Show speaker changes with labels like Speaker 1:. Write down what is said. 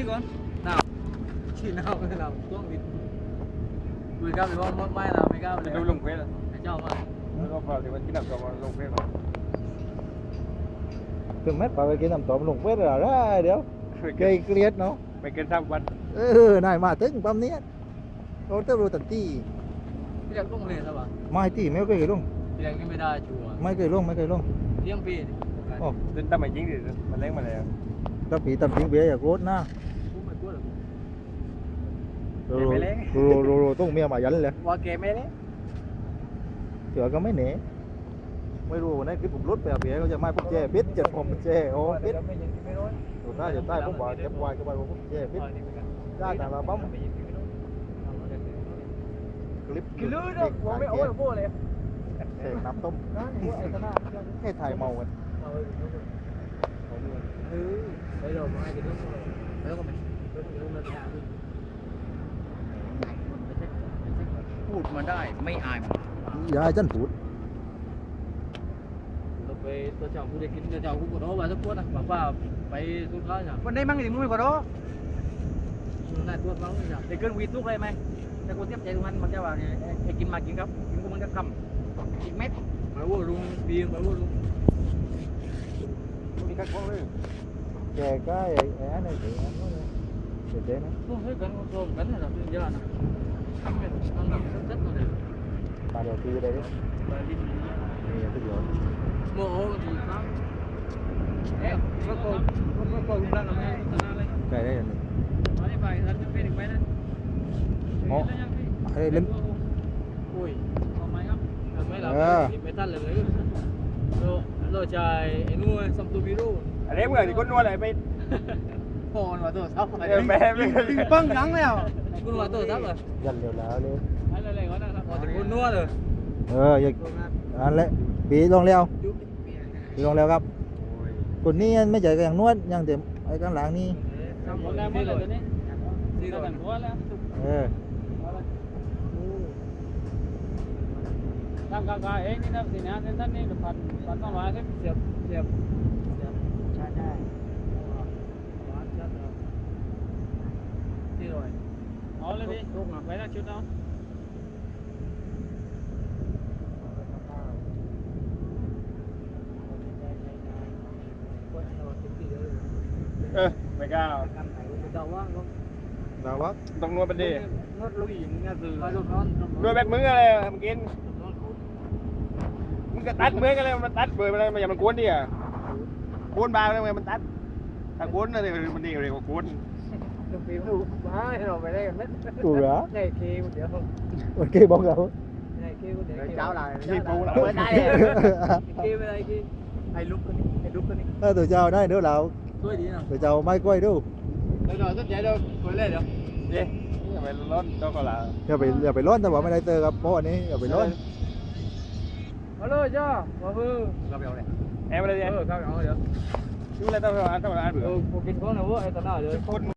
Speaker 1: đi con nào chỉ nào cái nào xuống đi mười cao thì con mai nào mười cao
Speaker 2: จะ
Speaker 1: để
Speaker 2: ดูลงเฟซอะ
Speaker 1: để cho mà
Speaker 2: แล้วก็พอถึงวันที่หนักก็ลงเฟซ
Speaker 3: ถึงแม้ไปกินน้ำตมลงเวทอะไรเดี๋ยวเกยเกลียดเนาะ
Speaker 2: ไม่เกินสามวัน
Speaker 3: เออนายมาถึงปั๊มเนี้ยเราเติมรูตันตี
Speaker 1: cái đẹp không liền sao bà
Speaker 3: ไม่ตีไม่เคยลง
Speaker 1: cái đẹp cái mê đa chùa
Speaker 3: ไม่เคยลงไม่เคยลง
Speaker 1: riêng phi
Speaker 3: โอ้
Speaker 2: จนตั้งไม่จริงดิมันเล้งมาแล้ว
Speaker 3: ถ้าผีตัดทิ้งเบียร์อย่าโกรธนะ โรโรโรโรโรต้องเมียมายันเลย
Speaker 2: ว่าเกมไม่ได้
Speaker 3: เสือก็ไม่หนีไม่รู้วันนั้นคือผมรถไปเบียร์เขาจะไม่พวกแย่ปิดจะผมแย่โอ้ปิด
Speaker 2: ไม่ยิงไม่ร้อย
Speaker 3: ถูกได้จะได้ผมบอกเก็บไว้ก็ไว้ผมแย่ปิดได้แต่ละปั๊มคลิป
Speaker 2: กินลื้อเนาะว่าไม่โอ้ยพวกเลย
Speaker 3: เสกน้ำต้มให้ถ่ายเมากัน
Speaker 1: ừ đây rồi mai thì đúng rồi đấy con mày đúng là nhà đi พูดมาได้ไม่อายมัน
Speaker 3: อย่าให้ฉันพูด
Speaker 1: เราไปตัวเจ้ากูได้กินตัวเจ้ากูก็รู้ว่าสักพวดนะบอกว่าไปทุกครั้งอย่าง
Speaker 2: วันนี้มั่งถึงมือก่อนเนาะ
Speaker 1: น่าตัวมั้งอย่าง
Speaker 2: để cơn quýt lúc đây mày để cô tiếp chạy luôn ăn mà cho vào này để kín mà kín gấp kín cũng muốn cầm kín mét
Speaker 1: มาวัวลุงเบียงมาวัวลุง
Speaker 2: đi cắt con đi
Speaker 3: แกก็ไอ้ไอ้นั่นเองเด็ดๆนะ
Speaker 1: โอ้เฮ้ยกันโดนกันนะเป็นยานะทำเป็นทำแบบสักๆเลย
Speaker 3: ปลาเดียวคือได้ดิ
Speaker 1: ไปดิ
Speaker 3: นี่ทุกอย่าง
Speaker 1: โมโหดีครับเอ๊ะก็โกงก็โกงนั่นอะไรตอนนั้นเลย
Speaker 3: ใกล้ได้ยังไง
Speaker 1: มาที่ไปท่านจะเป็นอีกไหมนะ
Speaker 3: เฮ้ยเล่น
Speaker 1: อุ้ยเอาไหมครับไม่หลับไม่ทันเลยโลโลใจไอ้นู่นซัมตูบิโร่
Speaker 2: ở đấy người thì con nuôi lại mày
Speaker 1: พอนว่าตัวซับอะไร
Speaker 2: em em em băng ngắn nào
Speaker 1: คุณว่าตัวซับเหรอ
Speaker 3: ยันเร็วแล้วเลย
Speaker 1: อะไรๆก็ได้ครับพอจะคุณนัวเลย
Speaker 3: เอออย่าอันเละปีลงแล้วปีลงแล้วครับคนนี้ไม่ใช่ก็อย่างนวดอย่างเต็มไอ้ข้างหลังนี่
Speaker 1: หมดแล้วหมดแล้วตัวนี้สี่ร้อยหัวแล้ว
Speaker 3: เออ
Speaker 1: ทำกากาเองนี่นะสินะเส้นท่านนี่พันพันต้องมาเสียบเสียบเสียบใช่ใช่ สี่ร้อยเอาเลยพี่ลูกมาไปแล้วชุดเอา
Speaker 2: ừ mày cao
Speaker 1: เดาว่า
Speaker 3: ดาวะ
Speaker 2: ต้องนวดเป็นดิ
Speaker 1: นวดลุยอย่างเงี้ยคือลูกนอน
Speaker 2: นวดแบบมึงอะไรมึงกินมึงก็ตัดมือกันเลยมันตัดเบอร์อะไรมันอย่ามันกวนดิอะกวนบางเลยมันตัดถ้ากวนอะไรมันดีเลยกว่ากวน
Speaker 1: ลูกปีลูกมาให้เราไปได้กันไหม
Speaker 3: ถูกเหรอ
Speaker 1: ในเคเดี๋ยว
Speaker 3: โอเคบอกเขา
Speaker 1: ในเคกูเดี๋ยว
Speaker 2: cháo lại
Speaker 1: Cháo
Speaker 2: đi phụ
Speaker 1: lại.
Speaker 2: lại
Speaker 1: Bữa nay เคไปไหนเคไอ้ลูกคนนี้ไอ้ลูกคนนี้
Speaker 3: ถ้าตัวเจ้าได้เดี๋ยวเรา
Speaker 1: ช่วยดีนะ
Speaker 3: ตัวเจ้าไม่ก้อยดู
Speaker 1: เดี๋ยวหน่อยสักใจเดี๋ยวคุยเล่นเดี๋ยว
Speaker 2: đi nhưng mà lớn cho còn là
Speaker 3: อย่าไปอย่าไปร้อนแต่ว่าไม่ได้เจอกับพ่อนี้อย่าไปร้อน
Speaker 1: มาเลยจ้ามาเพื่อ
Speaker 2: gặp nhau này em ở đây đi
Speaker 1: เอ
Speaker 2: em
Speaker 1: อครับเอาเดี๋ยว
Speaker 2: chúng lên tao ăn tao là ăn
Speaker 1: เอ
Speaker 2: bữa
Speaker 1: อผมกินของนะเว้ยไอ้ตาหน้าเดี๋ยว
Speaker 2: con